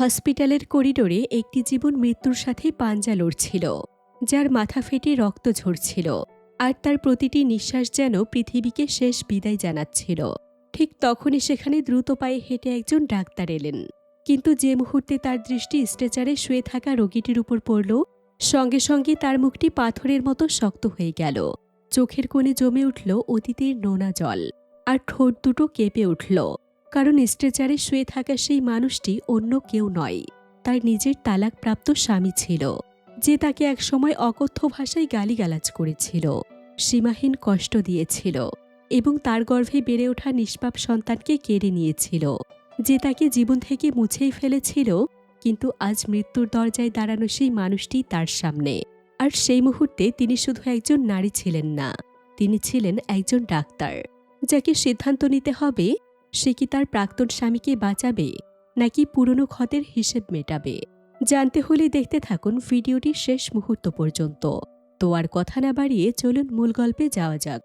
হসপিটালের করিডোরে একটি জীবন মৃত্যুর সাথে পাঞ্জা লড়ছিল, যার মাথা ফেটে রক্ত ঝরছিল, আর তার প্রতিটি নিঃশ্বাস যেন পৃথিবীকে শেষ বিদায় জানাচ্ছিল। ঠিক তখনই সেখানে দ্রুত পায়ে হেঁটে একজন ডাক্তার এলেন। কিন্তু যে মুহূর্তে তার দৃষ্টি স্ট্রেচারে শুয়ে থাকা রোগীটির উপর পড়ল, সঙ্গে সঙ্গে তার মুখটি পাথরের মতো শক্ত হয়ে গেল। চোখের কোণে জমে উঠল অতীতের নোনা জল, আর ঠোঁট দুটো কেঁপে উঠল। কারণ স্ট্রেচারে শুয়ে থাকা সেই মানুষটি অন্য কেউ নয়। তার নিজের তালাকপ্রাপ্ত স্বামী ছিল, যে তাকে একসময় অকথ্য ভাষায় গালিগালাজ করেছিল। সীমাহীন কষ্ট দিয়েছিল এবং তার গর্ভে বেড়ে ওঠা নিষ্পাপ সন্তানকে কেড়ে নিয়েছিল, যে তাকে জীবন থেকে মুছেই ফেলেছিল, কিন্তু আজ মৃত্যুর দরজায় দাঁড়ানো সেই মানুষটি তার সামনে। আর সেই মুহূর্তে তিনি শুধু একজন নারী ছিলেন না, তিনি ছিলেন একজন ডাক্তার, যাকে সিদ্ধান্ত নিতে হবে সে কি তার প্রাক্তন স্বামীকে বাঁচাবে, নাকি পুরনো ক্ষতের হিসেব মেটাবে? জানতে হলে দেখতে থাকুন ভিডিওটি শেষ মুহূর্ত পর্যন্ত। তো আর কথা না বাড়িয়ে চলুন মূল গল্পে যাওয়া যাক।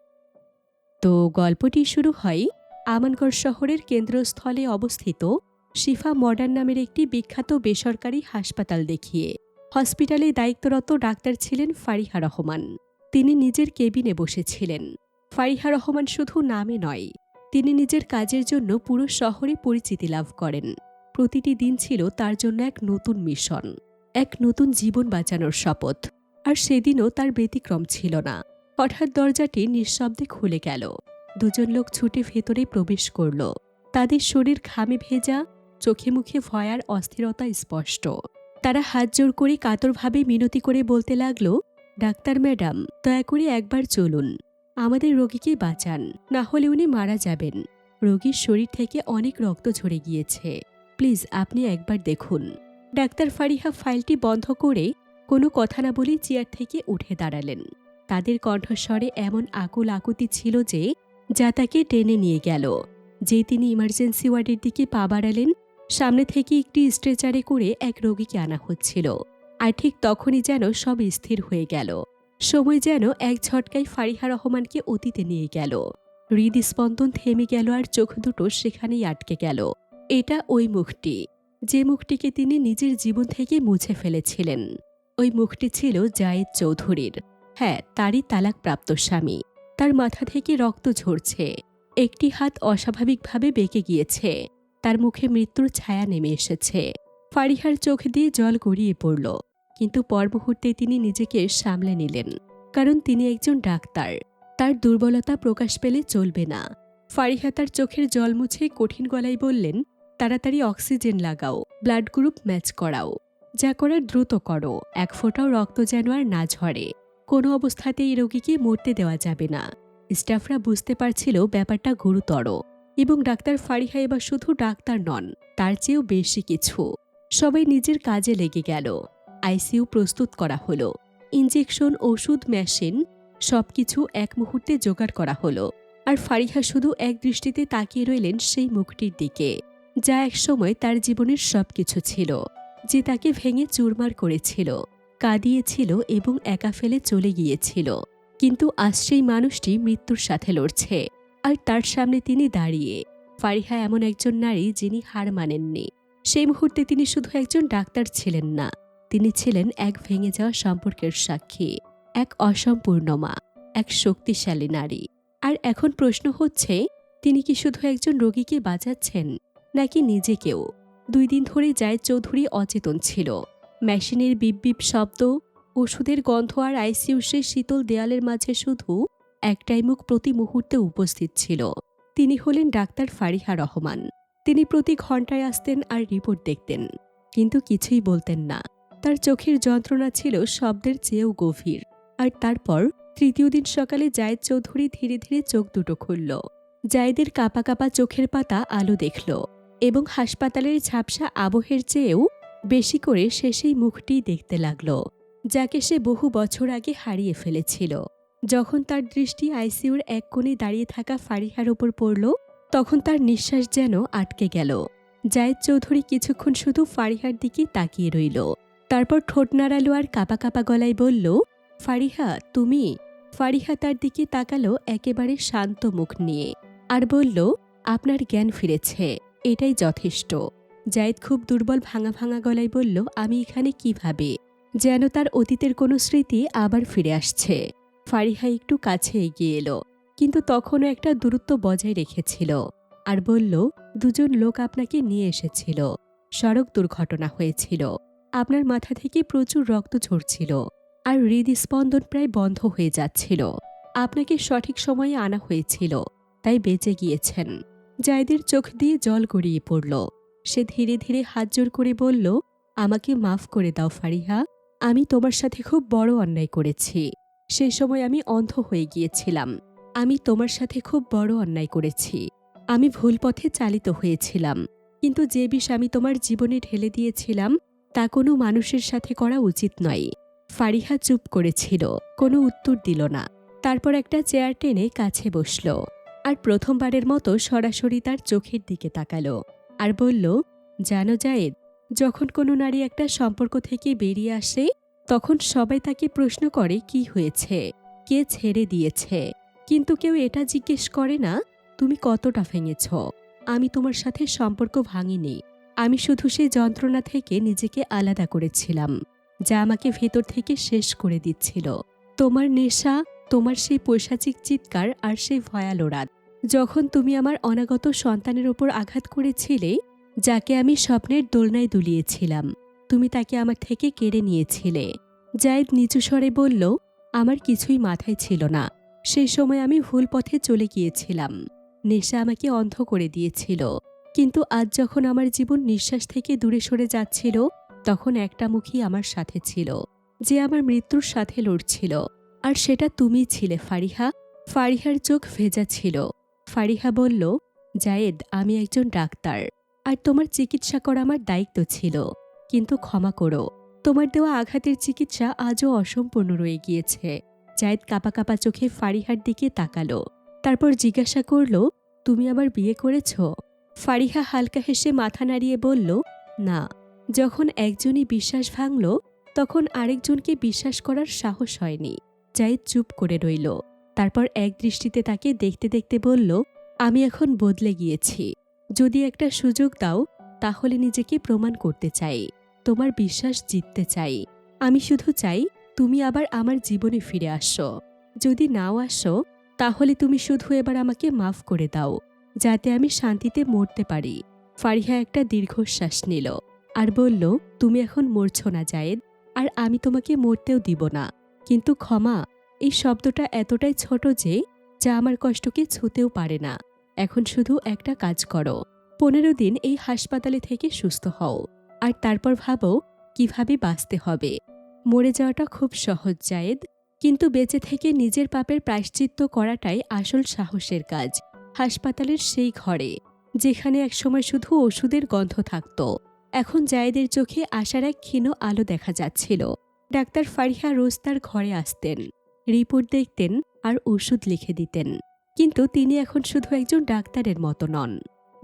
তো গল্পটি শুরু হয় আমানগড় শহরের কেন্দ্রস্থলে অবস্থিত শিফা মডার্ন নামের একটি বিখ্যাত বেসরকারি হাসপাতাল দেখিয়ে হসপিটালে দায়িত্বরত ডাক্তার ছিলেন ফারিহা রহমান। তিনি নিজের কেবিনে বসেছিলেন। ফারিহা রহমান শুধু নামে নয় তিনি নিজের কাজের জন্য পুরো শহরে পরিচিতি লাভ করেন। প্রতিটি দিন ছিল তার জন্য এক নতুন মিশন, এক নতুন জীবন বাঁচানোর শপথ। আর সেদিনও তার ব্যতিক্রম ছিল না। হঠাৎ দরজাটি নিঃশব্দে খুলে গেল। দুজন লোক ছুটে ভেতরে প্রবেশ করল। তাদের শরীর ঘামে ভেজা, চোখে মুখে ভয় আর অস্থিরতা স্পষ্ট। তারা হাত জোর করে কাতরভাবে মিনতি করে বলতে লাগল, ডাক্তার ম্যাডাম, দয়া করে একবার চলুন। আমাদের রোগীকে বাঁচান, না হলে উনি মারা যাবেন। রোগীর শরীর থেকে অনেক রক্ত ঝরে গিয়েছে। প্লিজ, আপনি একবার দেখুন। ডাক্তার ফারিহা ফাইলটি বন্ধ করে কোনো কথা না বলে চেয়ার থেকে উঠে দাঁড়ালেন। তাদের কণ্ঠস্বরে এমন আকুল আকুতি ছিল যে, যা তাকে টেনে নিয়ে গেল। যে তিনি ইমার্জেন্সি ওয়ার্ডের দিকে পা বাড়ালেন, সামনে থেকে একটি স্ট্রেচারে করে এক রোগীকে আনা হচ্ছিল। আর ঠিক তখনই যেন সব স্থির হয়ে গেল। সময় যেন এক ঝটকায় ফারিহা রহমানকে অতীতে নিয়ে গেল। হৃদস্পন্দন থেমে গেল আর চোখ দুটো সেখানেই আটকে গেল। এটা ওই মুখটি, যে মুখটিকে তিনি নিজের জীবন থেকে মুছে ফেলেছিলেন। ওই মুখটি ছিল জায়েদ চৌধুরীর। হ্যাঁ তারই তালাকপ্রাপ্ত স্বামী। তার মাথা থেকে রক্ত ঝরছে। একটি হাত অস্বাভাবিকভাবে বেঁকে গিয়েছে। তার মুখে মৃত্যুর ছায়া নেমে এসেছে। ফারিহার চোখ দিয়ে জল গড়িয়ে পড়ল। কিন্তু পর মুহূর্তে তিনি নিজেকে সামলে নিলেন, কারণ তিনি একজন ডাক্তার। তার দুর্বলতা প্রকাশ পেলে চলবে না। ফারিহা তার চোখের জল মুছে কঠিন গলায় বললেন, তাড়াতাড়ি অক্সিজেন লাগাও, ব্লাড গ্রুপ ম্যাচ করাও। যা করার দ্রুত করো, এক ফোঁটাও রক্ত যেন আর না ঝরে। কোনো এই রোগীকে মরতে দেওয়া যাবে না। স্টাফরা বুঝতে পারছিল ব্যাপারটা গুরুতর এবং ডাক্তার ফারিহা এবার শুধু ডাক্তার নন, তার চেয়েও বেশি কিছু। সবাই নিজের কাজে লেগে গেল। আইসিইউ প্রস্তুত করা হলো। ইঞ্জেকশন ওষুধ, মেশিন, সবকিছু এক মুহূর্তে জোগাড় করা হলো। আর ফারিহা শুধু এক দৃষ্টিতে তাকিয়ে রইলেন সেই মুখটির দিকে, যা একসময় তার জীবনের সবকিছু ছিল, যে তাকে ভেঙে চুরমার করেছিল, কাঁদিয়েছিল এবং একা ফেলে চলে গিয়েছিল। কিন্তু আজ সেই মানুষটি মৃত্যুর সাথে লড়ছে, আর তার সামনে তিনি দাঁড়িয়ে। ফারিহা এমন একজন নারী যিনি হার মানেননি। সেই মুহূর্তে তিনি শুধু একজন ডাক্তার ছিলেন না তিনি ছিলেন এক ভেঙে যাওয়া সম্পর্কের সাক্ষী, এক অসম্পূর্ণ মা, এক শক্তিশালী নারী। আর এখন প্রশ্ন হচ্ছে, তিনি কি শুধু একজন রোগীকে বাঁচাচ্ছেন, নাকি নিজেকেও? দুই দিন ধরে জায়দ চৌধুরী অচেতন ছিল। মেশিনের বিপ শব্দ, ওষুধের গন্ধ আর আইসিইউ সেই শীতল দেয়ালের মাঝে শুধু একটাই মুখ প্রতি মুহূর্তে উপস্থিত ছিল। তিনি হলেন ডাক্তার ফারিহা রহমান। তিনি প্রতি ঘন্টায় আসতেন আর রিপোর্ট দেখতেন, কিন্তু কিছুই বলতেন না। তার চোখের যন্ত্রণা ছিল শব্দের চেয়েও গভীর। আর তারপর তৃতীয় দিন সকালে জায়েদ চৌধুরী ধীরে ধীরে চোখ দুটো খুলল। জায়েদের কাপা কাপা চোখের পাতা আলো দেখল এবং হাসপাতালের ঝাপসা আবহের চেয়েও বেশি করে সে সেই মুখটি দেখতে লাগল, যাকে সে বহু বছর আগে হারিয়ে ফেলেছিল। যখন তার দৃষ্টি আইসিইউর এক কোণে দাঁড়িয়ে থাকা ফারিহার ওপর পড়ল, তখন তার নিঃশ্বাস যেন আটকে গেল। জায়েদ চৌধুরী কিছুক্ষণ শুধু ফারিহার দিকে তাকিয়ে রইল। তারপর ঠোঁট নাড়ালো আর কাপা কাপা গলায় বলল, ফারিহা, তুমি? ফারিহা তার দিকে তাকালো একেবারে শান্ত মুখ নিয়ে আর বলল, আপনার জ্ঞান ফিরেছে, এটাই যথেষ্ট। জায়েদ খুব দুর্বল ভাঙা ভাঙা গলায় বলল, আমি এখানে কীভাবে? যেন তার অতীতের কোনো স্মৃতি আবার ফিরে আসছে। ফারিহা একটু কাছে এগিয়ে এলো, কিন্তু তখনও একটা দূরত্ব বজায় রেখেছিল আর বলল, দুজন লোক আপনাকে নিয়ে এসেছিল। সড়ক দুর্ঘটনা হয়েছিল। আপনার মাথা থেকে প্রচুর রক্ত ঝরছিল আর হৃদস্পন্দন প্রায় বন্ধ হয়ে যাচ্ছিল। আপনাকে সঠিক সময়ে আনা হয়েছিল, তাই বেঁচে গিয়েছেন। জায়দের চোখ দিয়ে জল গড়িয়ে পড়ল। সে ধীরে ধীরে হাত জোর করে বলল, আমাকে মাফ করে দাও ফারিহা, আমি তোমার সাথে খুব বড় অন্যায় করেছি। সে সময় আমি অন্ধ হয়ে গিয়েছিলাম। আমি তোমার সাথে খুব বড় অন্যায় করেছি। আমি ভুল পথে চালিত হয়েছিলাম। কিন্তু যে বিষ আমি তোমার জীবনে ঢেলে দিয়েছিলাম তা কোনো মানুষের সাথে করা উচিত নয়। ফারিহা চুপ করেছিল, কোনো উত্তর দিল না। তারপর একটা চেয়ার টেনে কাছে বসল আর প্রথমবারের মতো সরাসরি তার চোখের দিকে তাকালো আর বলল, জানো জায়েদ, যখন কোনো নারী একটা সম্পর্ক থেকে বেরিয়ে আসে, তখন সবাই তাকে প্রশ্ন করে কি হয়েছে, কে ছেড়ে দিয়েছে। কিন্তু কেউ এটা জিজ্ঞেস করে না, তুমি কতটা ভেঙেছ? আমি তোমার সাথে সম্পর্ক ভাঙিনি। আমি শুধু সেই যন্ত্রণা থেকে নিজেকে আলাদা করেছিলাম, যা আমাকে ভেতর থেকে শেষ করে দিচ্ছিল। তোমার নেশা, তোমার সেই পৈশাচিক চিৎকার আর সেই ভয়ালো রাত, যখন তুমি আমার অনাগত সন্তানের ওপর আঘাত করেছিলে, যাকে আমি স্বপ্নের দোলনায় দুলিয়েছিলাম, তুমি তাকে আমার থেকে কেড়ে নিয়েছিলে। জায়েদ নিচু স্বরে বলল, আমার কিছুই মাথায় ছিল না। সেই সময় আমি ভুল পথে চলে গিয়েছিলাম। নেশা আমাকে অন্ধ করে দিয়েছিল। কিন্তু আজ যখন আমার জীবন নিঃশ্বাস থেকে দূরে সরে যাচ্ছিল, তখন একটা মুখী আমার সাথে ছিল, যে আমার মৃত্যুর সাথে লড়ছিল। আর সেটা তুমি ছিলে, ফারিহা। ফারিহার চোখ ভেজা ছিল। ফারিহা বলল, জায়েদ, আমি একজন ডাক্তার। আর তোমার চিকিৎসা করা আমার দায়িত্ব ছিল। কিন্তু ক্ষমা করো। তোমার দেওয়া আঘাতের চিকিৎসা আজও অসম্পূর্ণ রয়ে গিয়েছে। জায়েদ কাপা কাপা চোখে ফারিহার দিকে তাকালো। তারপর জিজ্ঞাসা করল, তুমি আবার বিয়ে করেছ? ফারিহা হালকা হেসে মাথা নাড়িয়ে বলল, না। যখন একজনই বিশ্বাস ভাঙল, তখন আরেকজনকে বিশ্বাস করার সাহস হয়নি। জায়েদ চুপ করে রইল। তারপর এক দৃষ্টিতে তাকে দেখতে দেখতে বলল, আমি এখন বদলে গিয়েছি। যদি একটা সুযোগ দাও, তাহলে নিজেকে প্রমাণ করতে চাই। তোমার বিশ্বাস জিততে চাই। আমি শুধু চাই, তুমি আবার আমার জীবনে ফিরে আসো। যদি নাও আসো, তাহলে তুমি শুধু এবার আমাকে মাফ করে দাও। যাতে আমি শান্তিতে মরতে পারি। ফারিহা একটা দীর্ঘশ্বাস নিল আর বলল, তুমি এখন মরছ না, জায়েদ, আর আমি তোমাকে মরতেও দিব না। কিন্তু ক্ষমা, এই শব্দটা এতটাই ছোট যে, যা আমার কষ্টকে ছুতেও পারে না। এখন শুধু একটা কাজ করো। পনেরো দিন এই হাসপাতালে থেকে সুস্থ হও। আর তারপর ভাবো, কীভাবে বাঁচতে হবে। মরে যাওয়াটা খুব সহজ, জায়েদ। কিন্তু বেঁচে থেকে নিজের পাপের প্রায়শ্চিত্ত করাটাই আসল সাহসের কাজ। হাসপাতালের সেই ঘরে, যেখানে একসময় শুধু ওষুধের গন্ধ থাকত। এখন জায়েদের চোখে আসার এক ক্ষীণ আলো দেখা যাচ্ছিল। ডাক্তার ফারিহা রোজ তার ঘরে আসতেন, রিপোর্ট দেখতেন আর ওষুধ লিখে দিতেন। কিন্তু তিনি এখন শুধু একজন ডাক্তারের মতো নন,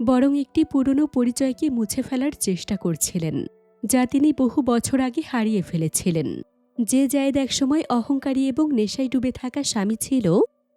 বরং একটি পুরনো পরিচয়কে মুছে ফেলার চেষ্টা করছিলেন, যা তিনি বহু বছর আগে হারিয়ে ফেলেছিলেন। যে জায়েদ একসময় অহংকারী এবং নেশায় ডুবে থাকা স্বামী ছিল,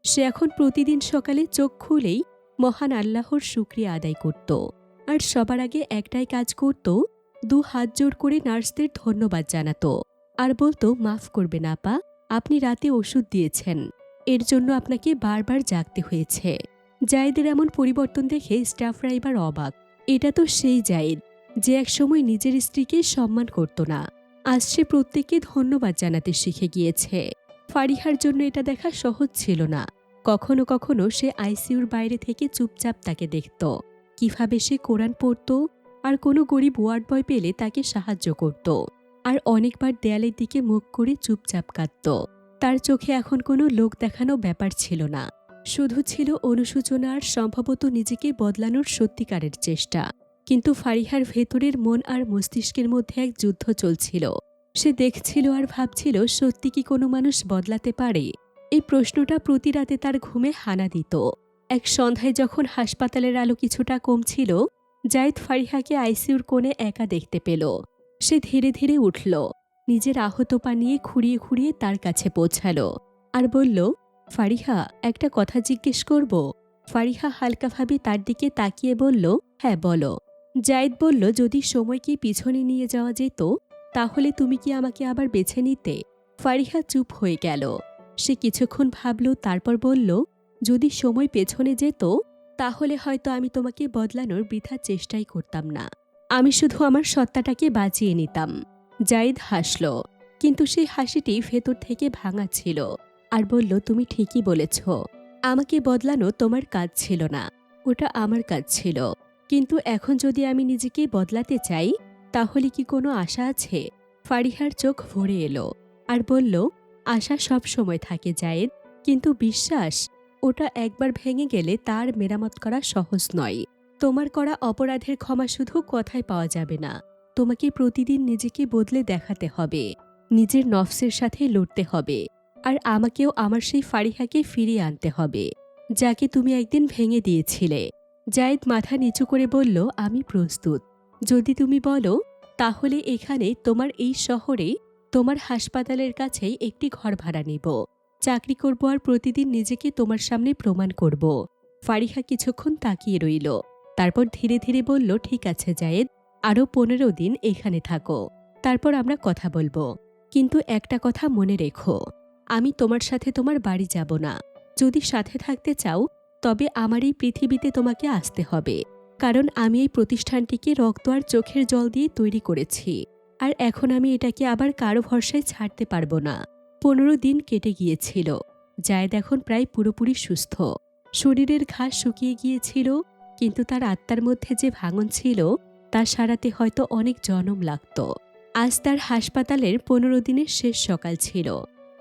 সে এখন প্রতিদিন সকালে চোখ খুলেই মহান আল্লাহর শুক্রিয়া আদায় করত। আর সবার আগে একটাই কাজ করত, দু হাত জোর করে নার্সদের ধন্যবাদ জানাতো। আর বলতো, মাফ করবেন আপা, আপনি রাতে ওষুধ দিয়েছেন। এর জন্য আপনাকে বারবার জাগতে হয়েছে। জায়েদের এমন পরিবর্তন দেখে স্টাফরা এবার অবাক। এটা তো সেই জায়েদ, যে একসময় নিজের স্ত্রীকে সম্মান করত না। আজ সে প্রত্যেককে ধন্যবাদ জানাতে শিখে গিয়েছে। ফারিহার জন্য এটা দেখা সহজ ছিল না। কখনো কখনো সে আইসিউর বাইরে থেকে চুপচাপ তাকে দেখত। কীভাবে সে কোরআন পড়ত আর কোনো গরিব ওয়ার্ড বয় পেলে তাকে সাহায্য করত আর অনেকবার দেয়ালের দিকে মুখ করে চুপচাপ কাঁদত। তার চোখে এখন কোনো লোক দেখানো ব্যাপার ছিল না। শুধু ছিল অনুশোচনা আর সম্ভবত নিজেকে বদলানোর সত্যিকারের চেষ্টা। কিন্তু ফারিহার ভেতরের মন আর মস্তিষ্কের মধ্যে এক যুদ্ধ চলছিল। সে দেখছিল আর ভাবছিল, সত্যি কি কোনো মানুষ বদলাতে পারে? এই প্রশ্নটা প্রতি রাতে তার ঘুমে হানা দিত। এক সন্ধ্যায় যখন হাসপাতালের আলো কিছুটা কমছিল, জায়েদ ফারিহাকে আইসিউর কোণে একা দেখতে পেল। সে ধীরে ধীরে উঠল, নিজের আহত পা নিয়ে খুঁড়িয়ে খুঁড়িয়ে তার কাছে পৌঁছালো আর বলল, ফারিহা, একটা কথা জিজ্ঞেস করব। ফারিহা হালকাভাবে তার দিকে তাকিয়ে বলল হ্যাঁ বলো। জায়েদ বলল, যদি সময়কে পিছনে নিয়ে যাওয়া যেত, তাহলে তুমি কি আমাকে আবার বেছে নিতে? ফারিহা চুপ হয়ে গেল। সে কিছুক্ষণ ভাবল, তারপর বলল, যদি সময় পেছনে যেত, তাহলে হয়তো আমি তোমাকে বদলানোর বৃথা চেষ্টাই করতাম না। আমি শুধু আমার সত্তাটাকে বাঁচিয়ে নিতাম। জায়েদ হাসল, কিন্তু সেই হাসিটি ভেতর থেকে ভাঙা ছিল আর বলল, তুমি ঠিকই বলেছ, আমাকে বদলানো তোমার কাজ ছিল না, ওটা আমার কাজ ছিল। কিন্তু এখন যদি আমি নিজেকে বদলাতে চাই, তাহলে কি কোনো আশা আছে? ফারিহার চোখ ভরে এলো আর বলল আশা সব সময় থাকে, জায়েদ। কিন্তু বিশ্বাস, ওটা একবার ভেঙে গেলে তার মেরামত করা সহজ নয়। তোমার করা অপরাধের ক্ষমা শুধু কথায় পাওয়া যাবে না। তোমাকে প্রতিদিন নিজেকে বদলে দেখাতে হবে। নিজের নফসের সাথে লড়তে হবে। আর আমাকেও আমার সেই ফারিহাকে ফিরিয়ে আনতে হবে, যাকে তুমি একদিন ভেঙে দিয়েছিলে। জায়েদ মাথা নিচু করে বলল, আমি প্রস্তুত। যদি তুমি বলো, তাহলে এখানে তোমার এই শহরে তোমার হাসপাতালের কাছেই একটি ঘর ভাড়া নিব। চাকরি করব আর প্রতিদিন নিজেকে তোমার সামনে প্রমাণ করব। ফারিহা কিছুক্ষণ তাকিয়ে রইল। তারপর ধীরে ধীরে বলল, ঠিক আছে, জায়েদ, আরও পনেরো দিন এখানে থাকো। তারপর আমরা কথা বলব। কিন্তু একটা কথা মনে রেখো, আমি তোমার সাথে তোমার বাড়ি যাব না। যদি সাথে থাকতে চাও, তবে আমার এই পৃথিবীতে তোমাকে আসতে হবে। কারণ আমি এই প্রতিষ্ঠানটিকে রক্ত আর চোখের জল দিয়ে তৈরি করেছি। আর এখন আমি এটাকে আবার কারও ভরসায় ছাড়তে পারব না। পনেরো দিন কেটে গিয়েছিল। জায়দ এখন প্রায় পুরোপুরি সুস্থ। শরীরের ঘাস শুকিয়ে গিয়েছিল, কিন্তু তার আত্মার মধ্যে যে ভাঙন ছিল, তা সারাতে হয়তো অনেক জনম লাগত। আজ তার হাসপাতালের পনেরো দিনের শেষ সকাল ছিল।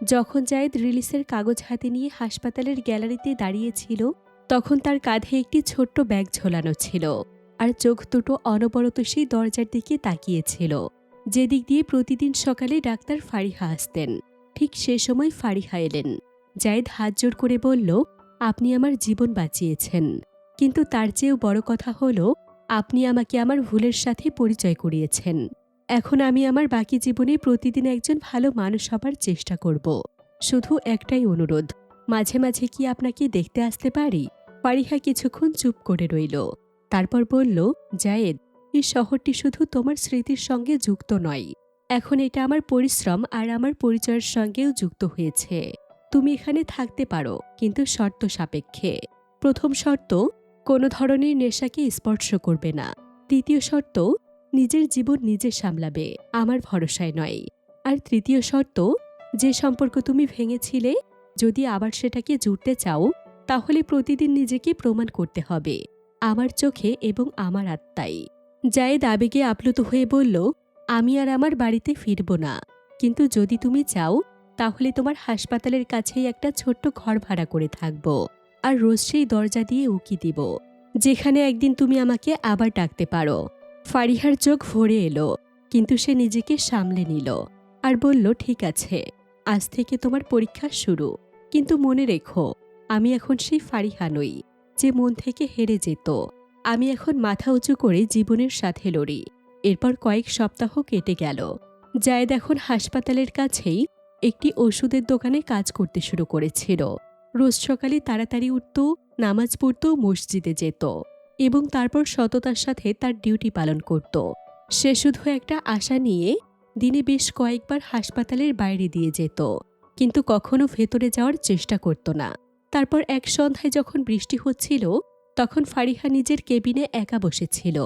যখন জায়েদ রিলিসের কাগজ হাতে নিয়ে হাসপাতালের গ্যালারিতে দাঁড়িয়েছিল, তখন তার কাঁধে একটি ছোট্ট ব্যাগ ঝোলানো ছিল, আর চোখ দুটো অনবরত সেই দরজার দিকে তাকিয়েছিল। যেদিক দিয়ে প্রতিদিন সকালে ডাক্তার ফারিহা আসতেন, ঠিক সে সময় ফারিহা এলেন। জায়েদ হাত জোর করে বলল, আপনি আমার জীবন বাঁচিয়েছেন। কিন্তু তার চেয়েও বড় কথা হলো, আপনি আমাকে আমার ভুলের সাথে পরিচয় করিয়েছেন। এখন আমি আমার বাকি জীবনে প্রতিদিন একজন ভালো মানুষ হবার চেষ্টা করব। শুধু একটাই অনুরোধ, মাঝে মাঝে কি আপনাকে দেখতে আসতে পারি? ফারিহা কিছুক্ষণ চুপ করে রইল। তারপর বলল, জায়েদ এই শহরটি শুধু তোমার স্মৃতির সঙ্গে যুক্ত নয়। এখন এটা আমার পরিশ্রম আর আমার পরিচয়ের সঙ্গেও যুক্ত হয়েছে। তুমি এখানে থাকতে পারো, কিন্তু শর্ত সাপেক্ষে। প্রথম শর্ত, কোনো ধরনের নেশাকে স্পর্শ করবে না। দ্বিতীয় শর্ত, নিজের জীবন নিজে সামলাবে, আমার ভরসায় নয়। আর তৃতীয় শর্ত, যে সম্পর্ক তুমি ভেঙেছিলে, যদি আবার সেটাকে জুড়তে চাও, তাহলে প্রতিদিন নিজেকে প্রমাণ করতে হবে, আমার চোখে এবং আমার আত্মায়। জায়েদ আবেগে আপ্লুত হয়ে বলল, আমি আর আমার বাড়িতে ফিরব না। কিন্তু যদি তুমি চাও, তাহলে তোমার হাসপাতালের কাছেই একটা ছোট্ট ঘর ভাড়া করে থাকব আর রোজ সেই দরজা দিয়ে উকি দিব, যেখানে একদিন তুমি আমাকে আবার ডাকতে পারো। ফারিহার চোখ ভরে এলো, কিন্তু সে নিজেকে সামলে নিল আর বলল, ঠিক আছে, আজ থেকে তোমার পরীক্ষা শুরু। কিন্তু মনে রেখো, আমি এখন সেই ফারিহা নই, যে মন থেকে হেরে যেত। আমি এখন মাথা উঁচু করে জীবনের সাথে লড়ি। এরপর কয়েক সপ্তাহ কেটে গেল। জায়দ এখন হাসপাতালের কাছেই একটি ওষুধের দোকানে কাজ করতে শুরু করেছিল। রোজ সকালে তাড়াতাড়ি উঠত, নামাজ পড়ত, মসজিদে যেত এবং তারপর সততার সাথে তার ডিউটি পালন করত। সে শুধু একটা আশা নিয়ে দিনে বেশ কয়েকবার হাসপাতালের বাইরে দিয়ে যেত, কিন্তু কখনো ভেতরে যাওয়ার চেষ্টা করত না। তারপর এক সন্ধ্যায় যখন বৃষ্টি হচ্ছিল তখন ফারিহা নিজের কেবিনে একা বসেছিল।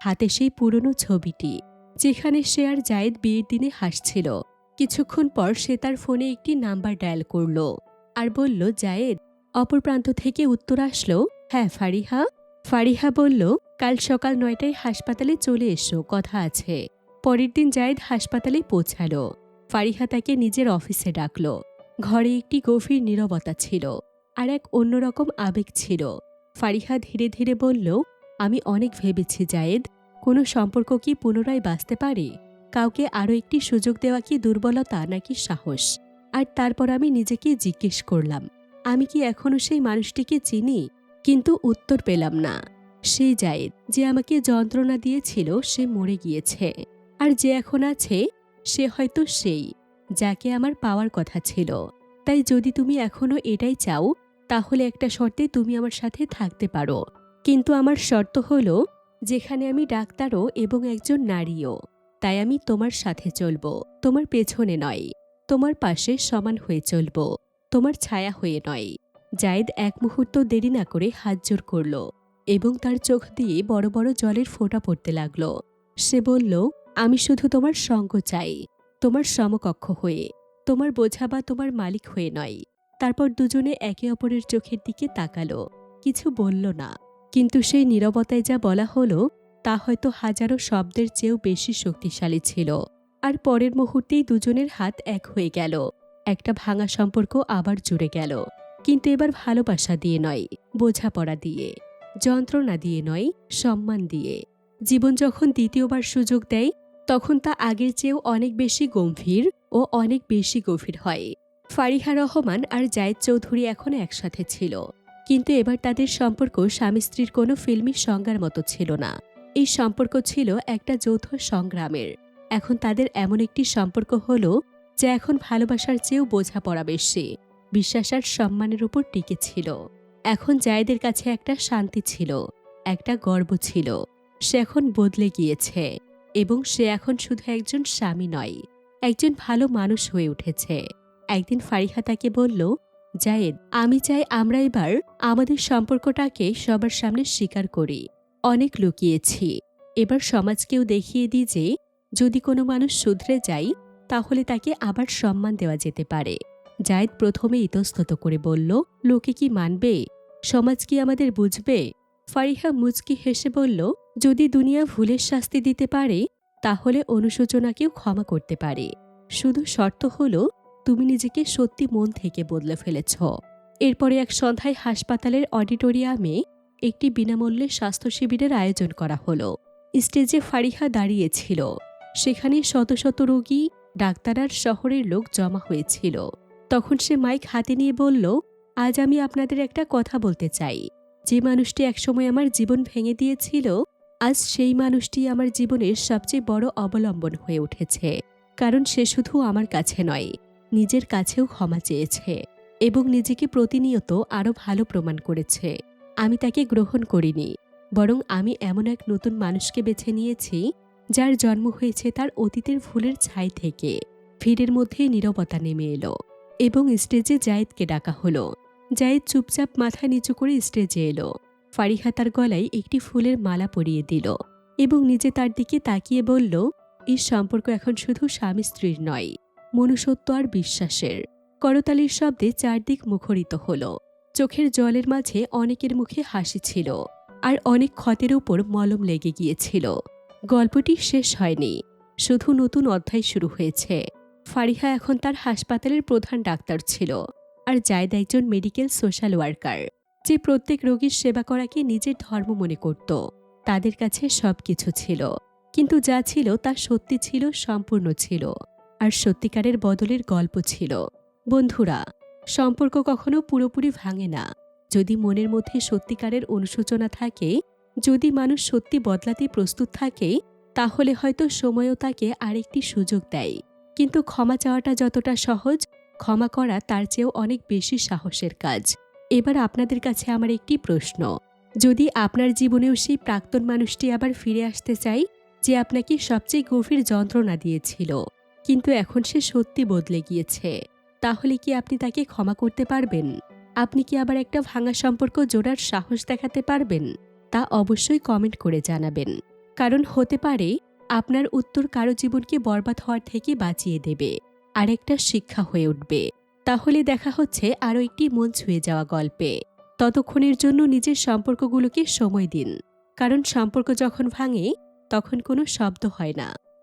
হাতে সেই পুরনো ছবিটি, যেখানে সে আর জায়েদ বিয়ের দিনে হাসছিল। কিছুক্ষণ পর সে তার ফোনে একটি নাম্বার ডায়াল করল আর বলল, জায়েদ, অপর প্রান্ত থেকে উত্তর আসলো? হ্যাঁ ফারিহা। ফারিহা বলল, কাল সকাল নয়টায় হাসপাতালে চলে এসো, কথা আছে। পরের দিন জায়েদ হাসপাতালে পৌঁছালো। ফারিহা তাকে নিজের অফিসে ডাকল। ঘরে একটি গভীর নীরবতা ছিল আর এক অন্যরকম আবেগ ছিল। ফারিহা ধীরে ধীরে বলল, আমি অনেক ভেবেছি, জায়েদ। কোনো সম্পর্ক কি পুনরায় বাঁচতে পারে? কাউকে আরও একটি সুযোগ দেওয়া কি দুর্বলতা নাকি সাহস? আর তারপর আমি নিজেকে জিজ্ঞেস করলাম, আমি কি এখনও সেই মানুষটিকে চিনি? কিন্তু উত্তর পেলাম না। সেই জায়েদ, যে আমাকে যন্ত্রণা দিয়েছিল, সে মরে গিয়েছে। আর যে এখন আছে, সে হয়তো সেই, যাকে আমার পাওয়ার কথা ছিল। তাই যদি তুমি এখনও এটাই চাও তাহলে একটা শর্তে তুমি আমার সাথে থাকতে পারো। কিন্তু আমার শর্ত হলো, যেখানে আমি ডাক্তারও এবং একজন নারীও, তাই আমি তোমার সাথে চলবো। তোমার পেছনে নয়, তোমার পাশে সমান হয়ে চলবো। তোমার ছায়া হয়ে নয়। জায়েদ এক মুহূর্ত দেরি না করে হাত জোর করল এবং তার চোখ দিয়ে বড় বড় জলের ফোঁটা পড়তে লাগল। সে বলল, আমি শুধু তোমার সঙ্গ চাই, তোমার সমকক্ষ হয়ে, তোমার বোঝা বা তোমার মালিক হয়ে নয়। তারপর দুজনে একে অপরের চোখের দিকে তাকালো, কিছু বলল না। কিন্তু সেই নীরবতায় যা বলা হলো, তা হয়তো হাজারো শব্দের চেয়েও বেশি শক্তিশালী ছিল। আর পরের মুহূর্তেই দুজনের হাত এক হয়ে গেল। একটা ভাঙা সম্পর্ক আবার জুড়ে গেল। কিন্তু এবার ভালোবাসা দিয়ে নয়, বোঝাপড়া দিয়ে, যন্ত্রণা দিয়ে নয়, সম্মান দিয়ে। জীবন যখন দ্বিতীয়বার সুযোগ দেয়, তখন তা আগের চেয়েও অনেক বেশি গম্ভীর ও অনেক বেশি গভীর হয়। ফারিহা রহমান আর জায়েদ চৌধুরী এখন একসাথে ছিল। কিন্তু এবার তাদের সম্পর্ক স্বামী স্ত্রীর কোনো ফিল্মি সংজ্ঞার মতো ছিল না। এই সম্পর্ক ছিল একটা যৌথ সংগ্রামের। এখন তাদের এমন একটি সম্পর্ক হল, যা এখন ভালোবাসার চেয়েও বোঝাপড়া বেশি। বিশ্বাস আর সম্মানের উপর টিকে ছিল। এখন জায়েদের কাছে একটা শান্তি ছিল, একটা গর্ব ছিল। সে এখন বদলে গিয়েছে এবং সে এখন শুধু একজন স্বামী নয়, একজন ভালো মানুষ হয়ে উঠেছে। একদিন ফারিহা তাকে বলল, জায়েদ, আমি চাই আমরা এবার আমাদের সম্পর্কটাকে সবার সামনে স্বীকার করি। অনেক লুকিয়েছি। এবার সমাজকেও দেখিয়ে দিই যে, যদি কোনো মানুষ শুধরে যায়, তাহলে তাকে আবার সম্মান দেওয়া যেতে পারে। জায়েদ প্রথমে ইতস্তত করে বলল, লোকে কি মানবে? সমাজ কি আমাদের বুঝবে? ফারিহা মুচকি হেসে বলল, যদি দুনিয়া ভুলের শাস্তি দিতে পারে, তাহলে অনুশোচনাকেও ক্ষমা করতে পারে। শুধু শর্ত হল তুমি নিজেকে সত্যি মন থেকে বদলে ফেলেছ। এরপরে এক সন্ধ্যায় হাসপাতালের অডিটোরিয়ামে একটি বিনামূল্যে স্বাস্থ্য শিবিরের আয়োজন করা হলো। স্টেজে ফারিহা দাঁড়িয়েছিল। সেখানে শত শত রোগী, ডাক্তার আর শহরের লোক জমা হয়েছিল। তখন সে মাইক হাতে নিয়ে বলল, আজ আমি আপনাদের একটা কথা বলতে চাই। যে মানুষটি একসময় আমার জীবন ভেঙে দিয়েছিল, আজ সেই মানুষটি আমার জীবনের সবচেয়ে বড় অবলম্বন হয়ে উঠেছে। কারণ সে শুধু আমার কাছে নয় নিজের কাছেও ক্ষমা চেয়েছে এবং নিজেকে প্রতিনিয়ত আরও ভালো প্রমাণ করেছে। আমি তাকে গ্রহণ করিনি, বরং আমি এমন এক নতুন মানুষকে বেছে নিয়েছি, যার জন্ম হয়েছে তার অতীতের ভুলের ছাই থেকে। ভিড়ের মধ্যে নীরবতা নেমে এলো এবং স্টেজে জায়েদকে ডাকা হলো। জায়েদ চুপচাপ মাথা নিচু করে স্টেজে এলো। ফারিহা তার গলায় একটি ফুলের মালা পরিয়ে দিল এবং নিজে তার দিকে তাকিয়ে বলল, এই সম্পর্ক এখন শুধু স্বামী স্ত্রীর নয় মনুষ্যত্ব আর বিশ্বাসের। করতালির শব্দে চারদিক মুখরিত হল। চোখের জলের মাঝে অনেকের মুখে হাসি ছিল আর অনেক ক্ষতের উপর মলম লেগে গিয়েছিল। গল্পটি শেষ হয়নি। শুধু নতুন অধ্যায় শুরু হয়েছে। ফারিহা এখন তার হাসপাতালের প্রধান ডাক্তার ছিল আর জায়দ একজন মেডিকেল সোশ্যাল ওয়ার্কার। যে প্রত্যেক রোগীর সেবা করাকে নিজের ধর্ম মনে করত। তাদের কাছে সব কিছু ছিল। কিন্তু যা ছিল তা সত্যি ছিল, সম্পূর্ণ ছিল। আর সত্যিকারের বদলের গল্প ছিল। বন্ধুরা, সম্পর্ক কখনো পুরোপুরি ভাঙে না। যদি মনের মধ্যে সত্যিকারের অনুশোচনা থাকে, যদি মানুষ সত্যি বদলাতে প্রস্তুত থাকে, তাহলে হয়তো সময়ও তাকে আরেকটি সুযোগ দেয়। কিন্তু ক্ষমা চাওয়াটা যতটা সহজ, ক্ষমা করা তার চেয়েও অনেক বেশি সাহসের কাজ। এবার আপনাদের কাছে আমার একটি প্রশ্ন। যদি আপনার জীবনেও সেই প্রাক্তন মানুষটি আবার ফিরে আসতে চাই যে আপনাকে সবচেয়ে গভীর যন্ত্রণা দিয়েছিল কিন্তু এখন সে সত্যি বদলে গিয়েছে। তাহলে কি আপনি তাকে ক্ষমা করতে পারবেন? আপনি কি আবার একটা ভাঙা সম্পর্ক জোড়ার সাহস দেখাতে পারবেন? তা অবশ্যই কমেন্ট করে জানাবেন। কারণ হতে পারে, আপনার উত্তর কারও জীবনকে বরবাদ হওয়ার থেকে বাঁচিয়ে দেবে। আর একটা শিক্ষা হয়ে উঠবে। তাহলে দেখা হচ্ছে আরও একটি মন ছুঁয়ে যাওয়া গল্পে। ততক্ষণের জন্য নিজের সম্পর্কগুলোকে সময় দিন। কারণ সম্পর্ক যখন ভাঙে, তখন কোনো শব্দ হয় না।